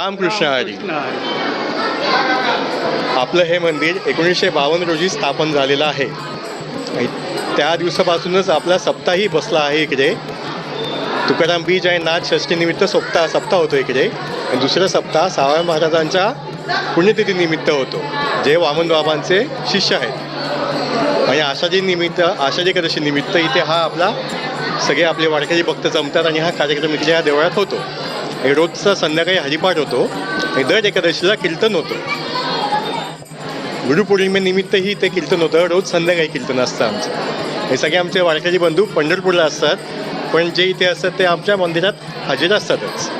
रामकृष्ण हरी आपलं हे मंदिर एकोणीसशे बावन्न रोजी स्थापन झालेलं आहे. त्या दिवसापासूनच आपला सप्ताही बसला आहे इकडे. तुकाराम बीज आणि नाथ षष्टीनिमित्त सप्ताह सप्ताह होतो इकडे. आणि दुसरा सप्ताह सावळ्या महाराजांच्या पुण्यतिथीनिमित्त होतो. जे वामन बाबांचे शिष्य आहेत. आणि आषाढी निमित्त आषाढी एकादशी निमित्त इथे हा आपला सगळे आपले वारकरी भक्त जमतात आणि हा कार्यक्रम इकडे या देवळात होतो. हे रोजचा संध्याकाळी हरिपाठ होतो. आणि दर एकादशीला कीर्तन होतं. गुरुपौर्णिमेनिमित्तही ते कीर्तन होतं. रोज संध्याकाळी कीर्तन असतं आमचं. हे सगळे आमचे वारकरी बंधू पंढरपूरला असतात. पण जे इथे असतात ते आमच्या मंदिरात हजेर असतातच.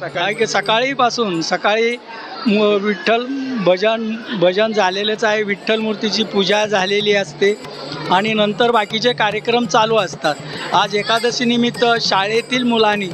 सकाळी की सकाळीपासून सकाळी विठ्ठल भजन भजन झालेलंच आहे. विठ्ठल मूर्तीची पूजा झालेली असते. आणि नंतर बाकीचे कार्यक्रम चालू असतात. आज एकादशीनिमित्त शाळेतील मुलांनी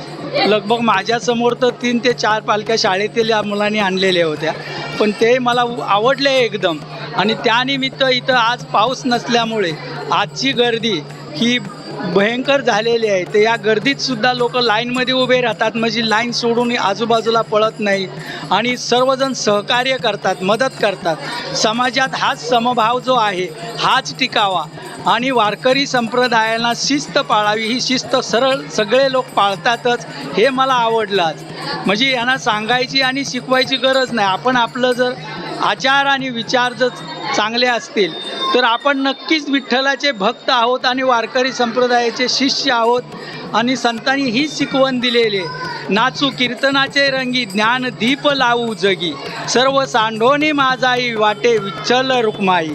लगभग माझ्यासमोर तर तीन ते चार पालख्या शाळेतील या मुलांनी आणलेल्या होत्या. पण ते मला आवडले एकदम. आणि त्यानिमित्त इथं आज पाऊस नसल्यामुळे आजची गर्दी ही भयंकर झालेली आहे. तर या गर्दीत सुद्धा लोक लाईनमध्ये उभे राहतात. म्हणजे लाईन सोडून आजूबाजूला पळत नाही. आणि सर्वजण सहकार्य करतात मदत करतात. समाजात हाच समभाव जो आहे हाच टिकावा. आणि वारकरी संप्रदायाला शिस्त पाळावी. ही शिस्त सरळ सगळे लोक पाळतातच हे मला आवडलंच म्हणजे यांना सांगायची आणि शिकवायची गरज नाही. आपण आपलं जर आचार आणि विचार जर चांगले असतील तर आपण नक्कीच विठ्ठलाचे भक्त आहोत आणि वारकरी संप्रदायाचे शिष्य आहोत. आणि संतांनी ही शिकवण दिलेले नाचू कीर्तनाचे रंगी ज्ञान दीप लावू जगी. सर्व सांडोनी माझाई वाटे विठ्ठल रुक्माई.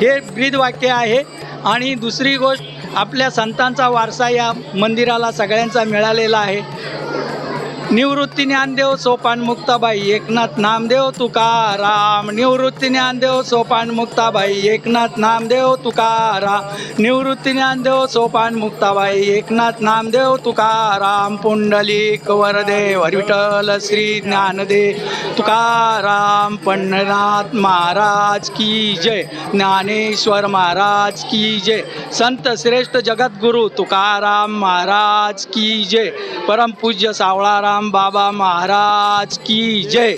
हे ब्रीदवाक्य आहे. आणि दुसरी गोष्ट आपल्या संतांचा वारसा या मंदिराला सगळ्यांचा मिळालेला आहे. निवृत्ती ज्ञानदेव सोपान मुक्ताबाई एकनाथ नामदेव तुकाराम. निवृत्ती ज्ञानदेव सोपान मुक्ताबाई एकनाथ नामदेव तुकाराम. निवृत्ती ज्ञानदेव सोपान मुक्ताबाई एकनाथ नामदेव तुकाराम. पुंडलिक वरदेव हरिविठ्ठल श्री ज्ञानदेव तुकाराम. पंढरनाथ महाराज की जय. ज्ञानेश्वर महाराज की जय. संत श्रेष्ठ जगद्गुरु तुकाराम महाराज की जय. परमपूज्य सावळाराम बाबा महाराज की जय।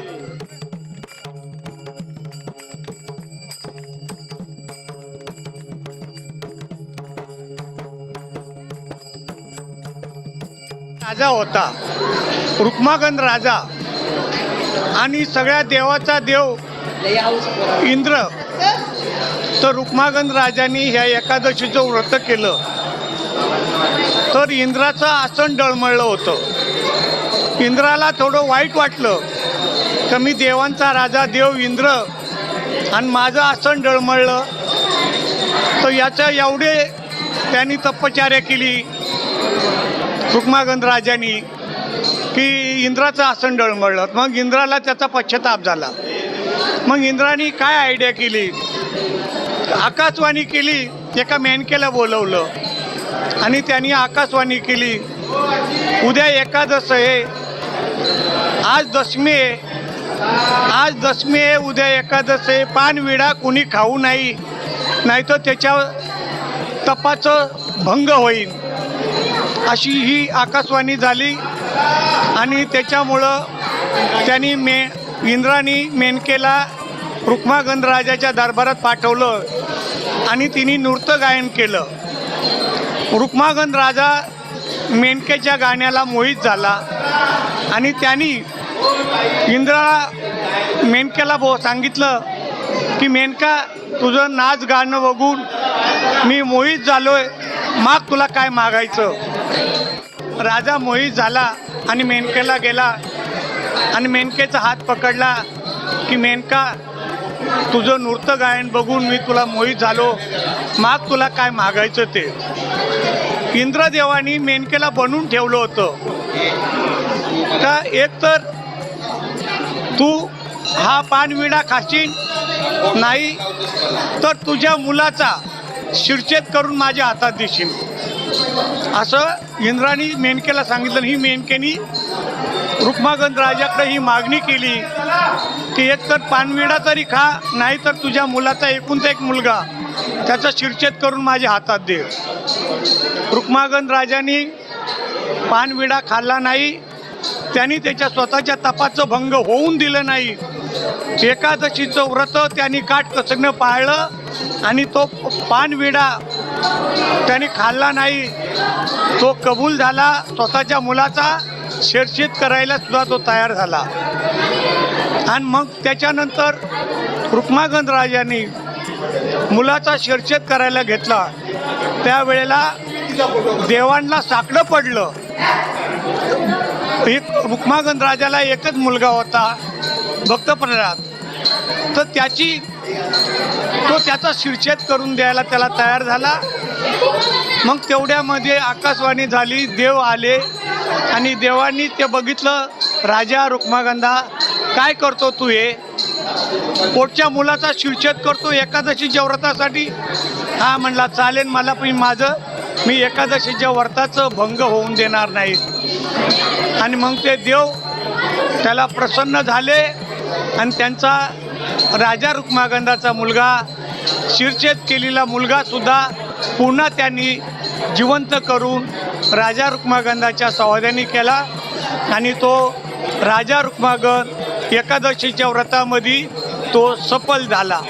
राजा होता रुक्मागंध राजा आणि सगळ्या देवाचा देव इंद्र. तर रुक्मागंध राजाने ह्या एकादशीचं व्रत केलं. तर इंद्राचं आसन डळमळलं होतं. इंद्राला थोडं वाईट वाटलं. तर मी देवांचा राजा देव इंद्र आणि माझं आसन डळमळलं. तर याच्या एवढे त्यांनी तपचार्या केली. सुकमागंध राजांनी की इंद्राचं आसन डळमळलं. मग इंद्राला त्याचा पश्चाताप झाला. मग इंद्राने काय आयडिया केली? आकाशवाणी केली एका मेनकेला बोलवलं. आणि त्यांनी आकाशवाणी केली उद्या एकादश आहे. आज दशमी आहे. आज दशमी आहे उद्या एकादश आहे. पानविडा कुणी खाऊ नाही नाहीतर त्याच्या तपाचं भंग होईल. अशी ही आकाशवाणी झाली आणि त्याच्यामुळं त्यांनी मे इंद्रानी मेनकेला रुक्मागंध राजाच्या दरबारात पाठवलं आणि तिने नृत्य गायन केलं. रुक्मागंध राजा मेनकेच्या गाण्याला मोहित झाला. आणि त्यांनी इंद्राला मेनकेला बो सांगितलं की मेनका तुझं नाच गाणं बघून मी मोहित झालोय. माग तुला काय मागायचं? राजा मोहित झाला आणि मेनकेला गेला. आणि मेनकेचा हात पकडला की मेनका तुझं नृत्य गायन बघून मी तुला मोहित झालो. माग तुला काय मागायचं ते? इंद्रदेवानी मेनकेला बनवून ठेवलं होतं. का एक तर तू हा पानविडा खाशील नाही तर तुझ्या मुलाचा शिरछेद करून माझ्या हातात देशील. असं इंद्रानी मेनकेला सांगितलं ही मेनकेनी रुक्मागंध राजाकडे ही मागणी केली की एक तर पानविडा तरी खा नाही तर तुझ्या मुलाचा एकूणचा एक मुलगा त्याचा शिरछेद करून माझ्या हातात दे. रुक्मागंध राजाने पानविडा खाल्ला नाही त्यांनी त्याच्या स्वतःच्या तपाचं भंग होऊन दिलं नाही. एकादशीचं व्रत त्यांनी काटकसरनं पाळलं आणि तो पानविडा त्यांनी खाल्ला नाही. तो कबूल झाला स्वतःच्या मुलाचा शेरशेत करायला सुद्धा तो तयार झाला. आणि मग त्याच्यानंतर रुक्मागंध राजांनी मुलाचा शिरछेद करायला घेतला. त्यावेळेला देवांना साकडं पडलं. एक रुक्मागंध राजाला एकच मुलगा होता भक्त प्रल्हाद तर त्याची तो त्याचा शिरछेद करून द्यायला त्याला तयार झाला. मग तेवढ्यामध्ये आकाशवाणी झाली देव आले आणि देवांनी ते बघितलं राजा रुक्मागंधा काय करतो तू हे? पोटच्या मुलाचा शिरछेद करतो एकादशीच्या व्रतासाठी हा म्हणला चालेल मला पण माझं मी एकादशीच्या व्रताचं भंग होऊन देणार नाही. आणि मग ते देव त्याला प्रसन्न झाले आणि त्यांचा राजा रुक्मागंधाचा मुलगा शिरछेद केलेला मुलगासुद्धा पुन्हा त्यांनी जिवंत करून राजा रुक्मागंधाच्या सवाद्याने केला. आणि तो राजा रुक्मागंध एकादशीच्या व्रतामध्ये तो सफल झाला.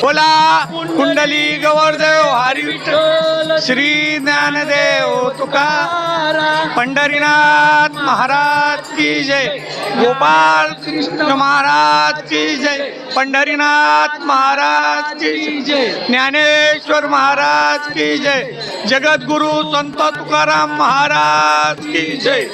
बोला कुंडली गवर्देव हरी विठ्ठल श्री ज्ञानदेव तुका पंढरीनाथ महाराज की जय. गोपाळ कृष्ण महाराज की जय. पंढरीनाथ महाराज की जय. ज्ञानेश्वर महाराज की जय. जगद्गुरु संत तुकाराम महाराज की जय.